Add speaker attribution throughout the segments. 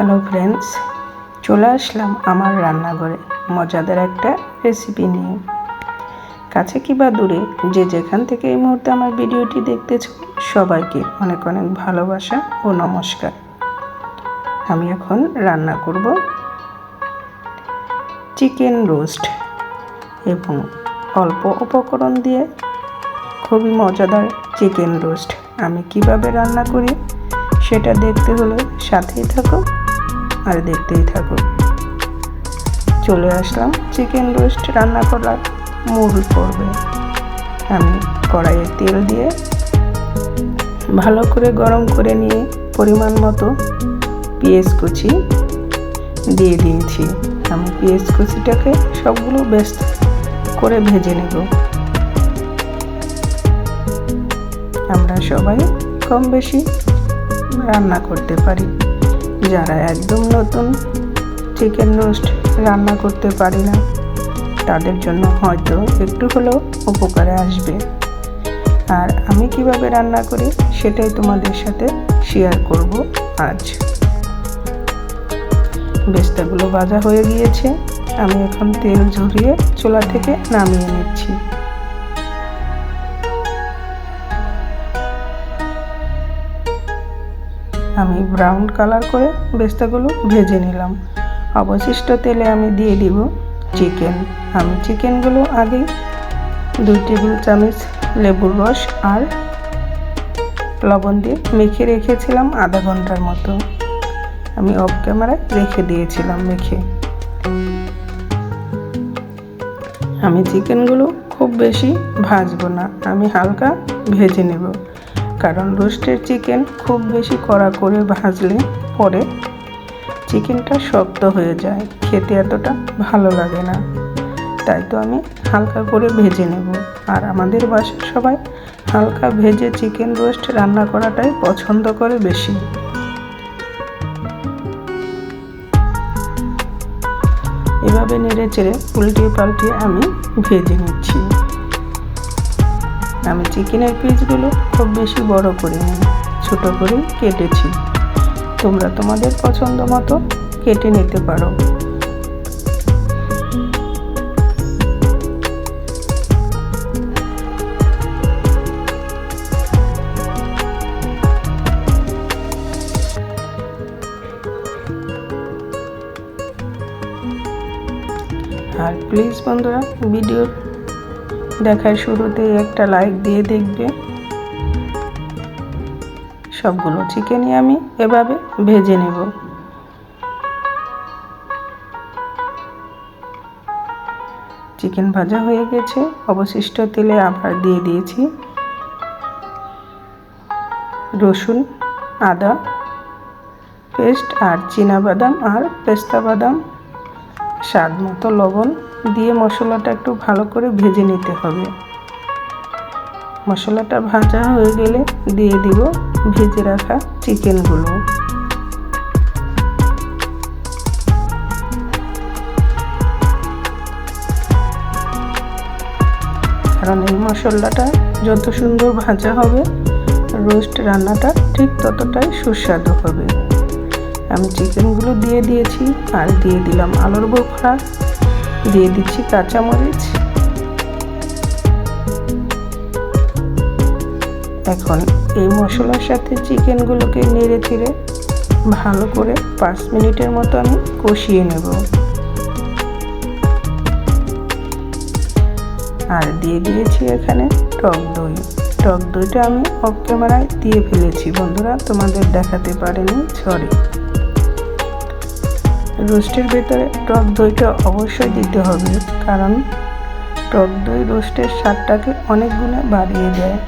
Speaker 1: Hello friends চলে আসলাম আমার রান্নাঘরে। মজাদার একটা রেসিপি নিয়ে। কাছে কি বা দূরে, যে যেখান থেকে এই মুহূর্তে আমার ভিডিওটি দেখতেছ, সবাইকে অনেক অনেক ভালোবাসা ও নমস্কার। আমি এখন রান্না করব চিকেন রোস্ট এবং অল্প উপকরণ দিয়ে খুবই মজাদার চিকেন রোস্ট। আমি কীভাবে রান্না করি, সেটা দেখতে হলে সাথেই থাকো। আর দেখতেই থাকো। চলে আসলাম চিকেন রোস্ট রান্না করার মূল পর্বে। আমি কড়াইয়ে তেল দিয়ে ভালো করে গরম করে নিয়ে পরিমাণ মতো পেঁয়াজ কুচি দিয়ে দিয়েছি। আমি পেঁয়াজ কুচিটাকে সবগুলো ব্যস্ত করে ভেজে নেব। আমরা সবাই কম বেশি রান্না করতে পারি। যারা একদম নতুন চিকেন রোস্ট রান্না করতে পারি না, তাদের জন্য হয়তো একটু হলেও উপকারে আসবে। আর আমি কীভাবে রান্না করি সেটাই তোমাদের সাথে শেয়ার করব আজ। বেস্তাগুলো ভাজা হয়ে গিয়েছে, আমি এখন তেল ঝরিয়ে চুলা থেকে নামিয়ে নিচ্ছি। আমি ব্রাউন কালার করে বেস্তাগুলো ভেজে নিলাম। অবশিষ্ট তেলে আমি দিয়ে দিব চিকেন আমি চিকেনগুলো আগে দুই টেবিল চামচ লেবুর রস আর লবণ দিয়ে মেখে রেখেছিলাম আধা ঘণ্টার মতো। আমি অফ ক্যামেরায় রেখে দিয়েছিলাম মেখে। আমি চিকেনগুলো খুব বেশি ভাজবো না। আমি হালকা ভেজে নেব। কারণ রোস্টের চিকেন খুব বেশি কড়া করে ভাজলে পরে চিকেনটা শক্ত হয়ে যায়। খেতে এতটা ভালো লাগে না। তাই তো আমি হালকা করে ভেজে নেব। আর আমাদের বাসার সবাই হালকা ভেজে চিকেন রোস্ট রান্না করাটাই পছন্দ করে বেশি। এভাবে নেড়ে চেড়ে উল্টিয়ে পাল্টিয়ে আমি ভেজে নিচ্ছি। আমি চিকেনের পিসগুলো খুব বেশি বড় করিনি, ছোট করে কেটেছি। তোমরা তোমাদের পছন্দ মতো কেটে নিতে পারো। আর প্লিজ বন্ধুরা ভিডিও দেখার শুরুতে একটা লাইক দিয়ে দেখবে। সবগুলো চিকেনই আমি এভাবে ভেজে নেব। চিকেন ভাজা হয়ে গেছে, অবশিষ্ট তেলে আবার দিয়ে দিয়েছি রসুন, আদা পেস্ট আর বাদাম আর পেস্তা বাদাম স্বাদ মতো লবণ দিয়ে মশলাটা একটু ভালো করে ভেজে নিতে হবে। মশলাটা ভাজা হয়ে গেলে দিয়ে দিব ভেজে রাখা চিকেনগুলো। কারণ এই মশলাটা যত সুন্দর ভাজা হবে, রোস্ট রান্নাটা ঠিক ততটাই সুস্বাদু হবে। আমি চিকেনগুলো দিয়ে দিয়েছি আর দিয়ে দিলাম আলুর বোখরা। দিয়ে দিচ্ছি কাঁচামরিচ। এখন এই মশলার সাথে চিকেনগুলোকে নেড়ে চেড়ে ভালো করে পাঁচ মিনিটের মতো আমি কষিয়ে নেব। আর দিয়ে দিয়েছি এখানে টক দই। টক দইটা আমি অফ ক্যামেরায় দিয়ে ফেলেছি। বন্ধুরা, তোমাদের দেখাতে পারেনি, সরি। রোস্টের ভেতরে টক দইটা অবশ্যই দিতে হবে, কারণ টক দই রোস্টের স্বাদটাকে অনেক গুণে বাড়িয়ে দেয়।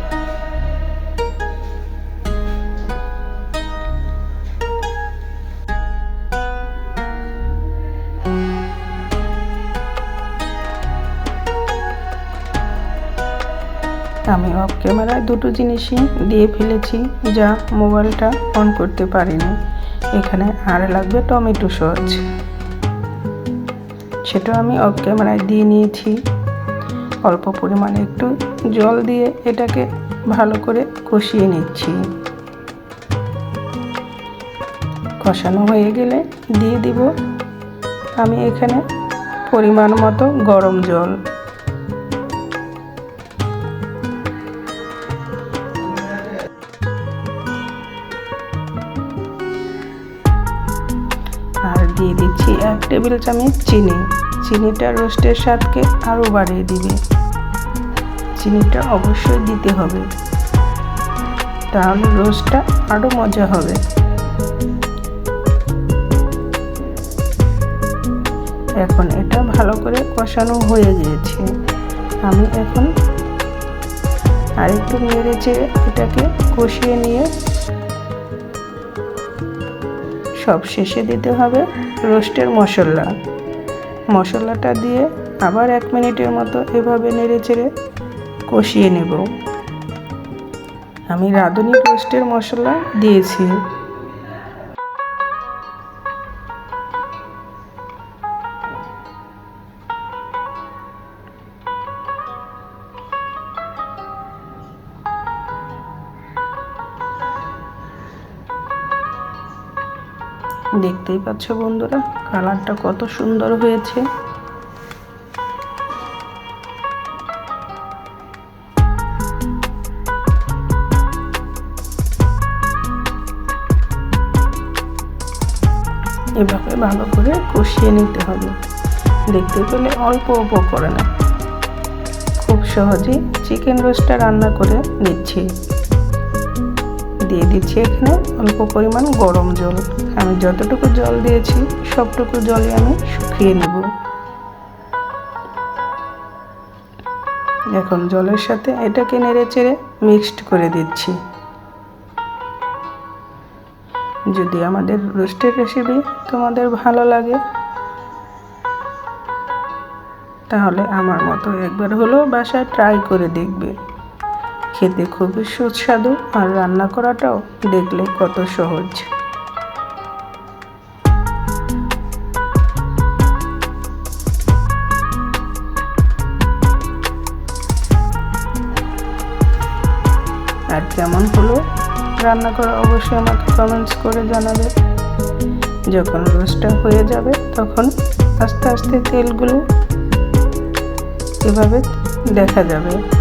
Speaker 1: আমি অফ ক্যামেরায় দুটো জিনিসই দিয়ে ফেলেছি, যা মোবাইলটা অন করতে পারিনি। এখানে আর লাগবে টমেটো সস। সেটা আমি অফ ক্যামেরায় দিয়ে নিয়েছি। অল্প পরিমাণে একটু জল দিয়ে এটাকে ভালো করে কষিয়ে নিচ্ছি। কষানো হয়ে গেলে দিয়ে দিব আমি এখানে পরিমাণ মতো গরম জল। দিচ্ছি। এক টেবিল চামচ চিনি। চিনিটা রোস্টের স্বাদকে আরও বাড়িয়ে দিবে। চিনিটা অবশ্যই দিতে হবে। তাহলে রোস্টটা আরও মজা হবে। এখন এটা ভালো করে কষানো হয়ে গিয়েছে। আমি এখন আরেকটু নেড়ে চেড়ে এটাকে কষিয়ে নিয়ে সব শেষে দিতে হবে। রোস্টের মশলা। মশলাটা দিয়ে আবার এক মিনিটের মতো এভাবে নেড়ে চেড়ে কষিয়ে নেব। আমি রাঁধুনি রোস্টের মশলা দিয়েছি। দেখতেই পাচ্ছ বন্ধুরা, কালারটা কত সুন্দর হয়েছে। এভাবে ভালো করে কষিয়ে নিতে হবে। দেখতে পেলে অল্প অল্প করে না খুব সহজেই চিকেন রোস্টটা রান্না করে নিচ্ছি। দিয়ে দিচ্ছি এখানে অল্প পরিমাণ গরম জল। আমি যতটুকু জল দিয়েছি, সবটুকু জলে আমি শুকিয়ে নেব। এখন জলের সাথে এটাকে নেড়ে চেড়ে মিক্সড করে দিচ্ছি। যদি আমাদের রোস্টের রেসিপি তোমাদের ভালো লাগে, তাহলে আমার মতো একবার হলেও বাসায় ট্রাই করে দেখবে। খেতে খুবই সুস্বাদু আর রান্না করাটাও দেখলে কত সহজ। আর কেমন হলো? রান্না করা অবশ্যই আমাকে কমেন্টস করে জানাবে। যখন রোস্টটা হয়ে যাবে, তখন আস্তে আস্তে তেলগুলো এভাবে দেখা যাবে।